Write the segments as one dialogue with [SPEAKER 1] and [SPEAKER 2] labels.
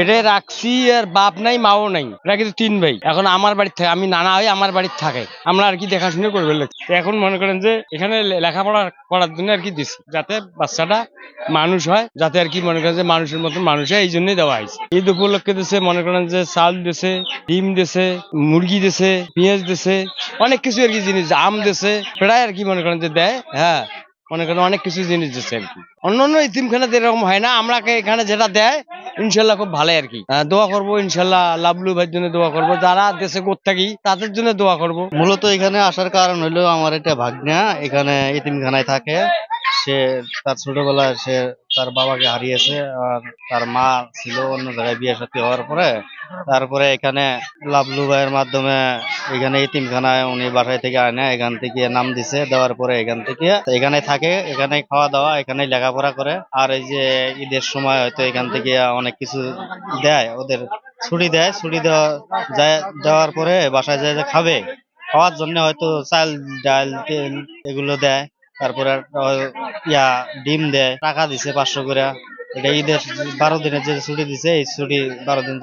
[SPEAKER 1] এটা রাখছি, আর বাপ নাই, মাও নাই। এরা কিন্তু তিন ভাই। এখন আমার বাড়ির থাকে আমি নানা হয়ে আমার বাড়ির থাকে। আমরা আর কি দেখাশুনো করবে এখন মনে করেন যে, এখানে লেখাপড়া করার জন্য আর কি দিছি। যাতে বাচ্চাটা মানুষ হয়, যাতে আর কি মনে করেন যে মানুষের মতন মানুষ হয় এই জন্যই দেওয়া হয়েছে। ঈদ উপলক্ষে দিছে, মনে করেন যে চাল দিছে, ডিম দিছে, মুরগি দিছে, পেঁয়াজ দিছে, অনেক কিছু আর কি জিনিস, আম দিছে, প্রায় আর কি মনে করেন যে দেয় হ্যাঁ। মনে করেন অনেক কিছু জিনিস দিচ্ছে আর কি। অন্য অন্য ইতিমখানাতে এরকম হয় না আমরা এখানে যেটা দেয়, ইনশাল্লাহ খুব ভালো আর কি। দোয়া করব, ইনশাল্লাহ লাভলু ভাইয়ের জন্য দোয়া করব। যারা দেশে করতে থাকি তাদের জন্য দোয়া করব।
[SPEAKER 2] মূলত এখানে আসার কারণ হলো আমার এটা ভাগ্না, এখানে ইতিমখানায় থাকে। সে তার ছোটবেলায় সে তার বাবাকে হারিয়েছে আর তার মা ছিল অন্য জায়গায় বিয়ে সাথে হওয়ার পরে। তারপরে এখানে লাভলু ভাইয়ের মাধ্যমে এখানে এতিমখানায় উনি বাসায় থেকে আনে, এখান থেকে নাম দিছে, দেওয়ার পরে এখান থেকে এখানে থাকে, এখানে খাওয়া দাওয়া, এখানে লেখাপড়া করে। আর এই যে ঈদের সময় হয়তো এখান থেকে অনেক কিছু দেয়, ওদের ছুটি দেয়, ছুটি দেওয়া দেওয়ার পরে বাসায় যায় যে খাবে। খাওয়ার জন্য হয়তো চাল, ডাল, তেল এগুলো দেয়। তারপরে ইয়া, ডিম দেয়, টাকা দিছে পাঁচশো করে। এটা ঈদের বারো দিনের যে ছুটি দিছে, এই ছুটি বারো দিন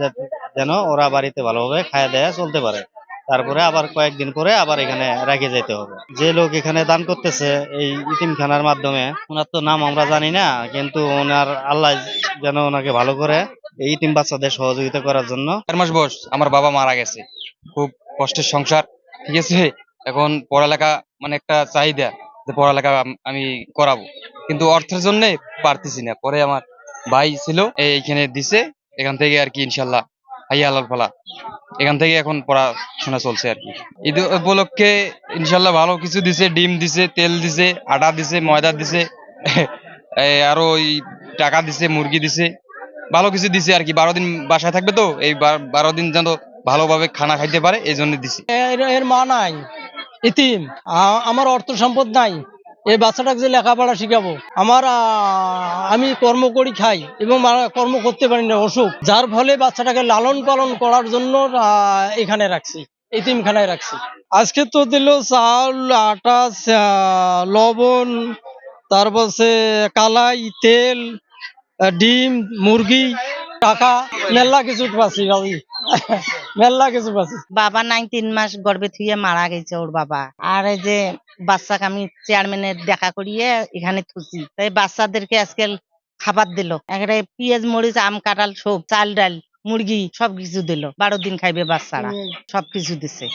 [SPEAKER 2] যেন ওরা বাড়িতে ভালোভাবে খায় দেয় চলতে পারে। তারপরে আবার কয়েকদিন পরে আবার এখানে রেখে যেতে হবে। যে লোক এখানে দান করতেছে এই ইতিমখানার মাধ্যমে, ওনার তো নাম আমরা জানি না, কিন্তু ওনার আল্লাহ যেন ওনাকে ভালো করে এই ইতিম বাচ্চাদের সহযোগিতা করার জন্য।
[SPEAKER 3] চার মাস বয়স, আমার বাবা মারা গেছে। খুব কষ্টের সংসার, ঠিক আছে? এখন পড়ালেখা মানে একটা চাহিদা। পড়ালেখা আমি করাবো। কিন্তু অর্থের জন্য পারতেছি না। পরে আমার ভাই ছিল এইখানে দিছে, এখান থেকে আর কি ইনশাল্লাহ হাইয়া আল্লাহ ফালা এখান থেকে এখন পড়াশোনা চলছে আর কি। ঈদ উপলক্ষে ইনশাল্লাহ ভালো কিছু দিছে, ডিম দিছে, তেল দিছে, আটা দিছে, ময়দা দিছে আরও ওই টাকা দিছে, মুরগি দিছে। ভালো কিছু দিছে আর কি। বারো দিন বাসায় থাকবে তো, এই বারো দিন যেন ভালোভাবে খানা খাইতে পারে, এই জন্য দিছি।
[SPEAKER 4] এর মা নাই। ইতিম। আমার অর্থ সম্পদ নাই। এই বাচ্চাটাকে যে লেখাপড়া শিখাবো। আমার আমি কর্ম করি, খাই এবং কর্ম করতে পারি না, অসুখ। যার ফলে বাচ্চাটাকে লালন পালন করার জন্য এখানে রাখছি, ইতিমখানায় রাখছি। আজকে তো দিল চাল, আটা লবণ, তারপর কালাই, তেল ডিম, মুরগি। টাকা মেলা কিছু পাচ্ছি ভাবি। মেলা কিছু পাচ্ছি।
[SPEAKER 5] বাবা নাই তিন মাস গর্ভে থুয়ে মারা গেছে ওর বাবা। আর এই যে বাচ্চাকে আমি চেয়ারম্যানের দেখা করিয়ে এখানে থুছি তাই বাচ্চাদেরকে আজকাল খাবার দিল। একটা পেঁয়াজ, মরিচ, আম, কাঁঠাল সব, চাল, ডাল। মুরগি সবকিছু দিল। বারো দিন খাইবে বাচ্চারা সবকিছু দিছে।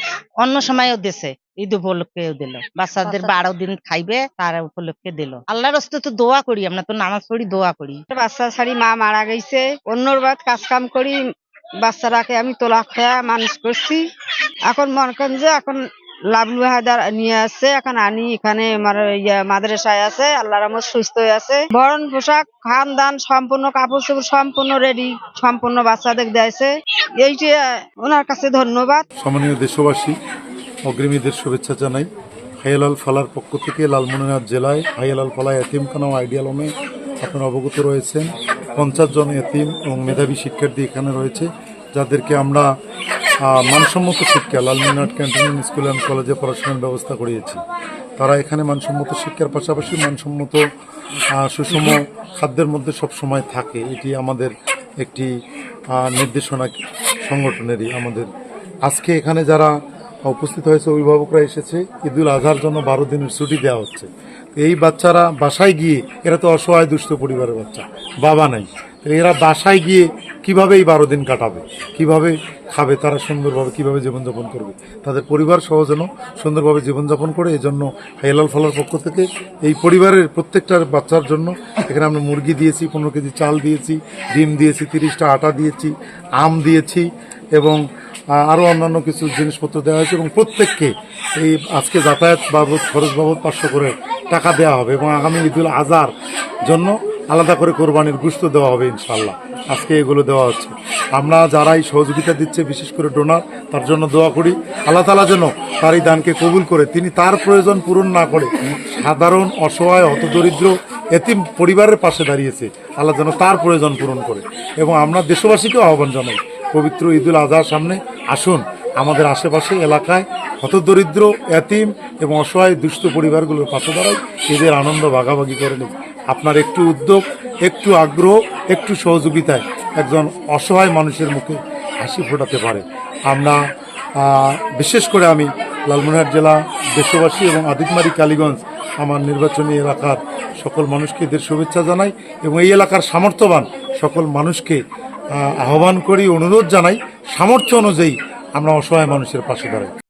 [SPEAKER 5] অন্য সময়ও দিছে ঈদ উপলক্ষেও দিল। বাচ্চাদের বারো দিন খাইবে তার উপলক্ষে দিল। আল্লাহর হস্তে তো দোয়া করি আমরা তো নামাজ পড়ি দোয়া করি।
[SPEAKER 6] বাচ্চা ছাড়ি মা মারা গেছে অন্যর বাদ কাজ কাম করি বাচ্চারাকে আমি তোলা খেয়া মানুষ করছি। এখন মনে করেন যে এখন লাভলু হায়দার নিয়ে আসছে। এখন আনি এখানে ইয়া মাদ্রাসায় আছে আল্লাহ রহমত সুস্থ হয়ে আছে। বরণ পোশাক, খান দান, সম্পূর্ণ কাপড় চোপড় সম্পূর্ণ রেডি সম্পূর্ণ বাচ্চাদের দিয়েছে এইটা ওনার কাছে ধন্যবাদ।
[SPEAKER 7] সম্মানীয় দেশবাসী, অগ্রিমীদের শুভেচ্ছা জানাই। হাইয়ালাল ফালার পক্ষ থেকে লালমনিরহাট জেলায় হাইয়ালাল ফালা এতিমখানা ও আইডিয়াল হোমে আপনারা অবগত রয়েছেন। পঞ্চাশ জন এতিম এবং মেধাবী শিক্ষার্থী এখানে রয়েছে, যাদেরকে আমরা মানসম্মত শিক্ষা লালমনিরহাট ক্যান্টনমেন্ট স্কুল অ্যান্ড কলেজে পড়াশোনার ব্যবস্থা করিয়েছি। তারা এখানে মানসম্মত শিক্ষার পাশাপাশি মানসম্মত সুষম খাদ্যের মধ্যে সব সময় থাকে। এটি আমাদের একটি নির্দেশনা সংগঠনেরই আমাদের। আজকে এখানে যারা উপস্থিত হয়েছে, অভিভাবকরা এসেছে, ঈদুল আজহার জন্য বারো দিনের ছুটি দেওয়া হচ্ছে। এই বাচ্চারা বাসায় গিয়ে, এরা তো অসহায় দুস্থ পরিবারের বাচ্চা, বাবা নাই। এরা বাসায় গিয়ে কীভাবে এই বারো দিন কাটাবে? কীভাবে খাবে? তারা সুন্দরভাবে কীভাবে জীবনযাপন করবে? তাদের পরিবার সহ যেন সুন্দরভাবে জীবনযাপন করে এই জন্য হাইলাল ফলার পক্ষ থেকে এই পরিবারের প্রত্যেকটা বাচ্চার জন্য এখানে আমরা মুরগি দিয়েছি, পনেরো কেজি চাল দিয়েছি, ডিম দিয়েছি, তিরিশটা আটা দিয়েছি, আম দিয়েছি এবং আরও অন্যান্য কিছু জিনিসপত্র দেওয়া হয়েছে এবং প্রত্যেককে এই আজকে যাতায়াত বাবদ, খরচ বাবদ পাঁচশো করে টাকা দেওয়া হবে এবং আগামী ঈদুল আজহার জন্য আলাদা করে কোরবানির গুস্ত দেওয়া হবে ইনশাল্লাহ আজকে এগুলো দেওয়া হচ্ছে। আমরা যারাই সহযোগিতা দিচ্ছে, বিশেষ করে ডোনার তার জন্য দোয়া করি। আল্লাহ তালা যেন তার এই দানকে কবুল করে। তিনি তার প্রয়োজন পূরণ না করে, সাধারণ অসহায়, হতদরিদ্র, এতিম পরিবারের পাশে দাঁড়িয়েছে। আল্লাহ যেন তার প্রয়োজন পূরণ করে। এবং আমরা দেশবাসীকেও আহ্বান জানাই, পবিত্র ঈদুল আজহার সামনে আসুন। আমাদের আশেপাশে এলাকায় হতদরিদ্র, এতিম এবং অসহায় দুস্থ পরিবারগুলোর পাশে দাঁড়াই, এদের আনন্দ ভাগাভাগি করে নিন। আপনার একটু উদ্যোগ, একটু আগ্রহ, একটু সহযোগিতায় একজন অসহায় মানুষের মুখে হাসি ফোটাতে পারে। আমরা বিশেষ করে আমি লালমনিরহাট জেলা দেশবাসী এবং আদিকমারি কালীগঞ্জ আমার নির্বাচনী এলাকার সকল মানুষকে এদের শুভেচ্ছা জানাই এবং এই এলাকার সামর্থ্যবান সকল মানুষকে আহ্বান করি, অনুরোধ জানাই সামর্থ্য অনুযায়ী আমরা অসহায় মানুষের পাশে দাঁড়াই।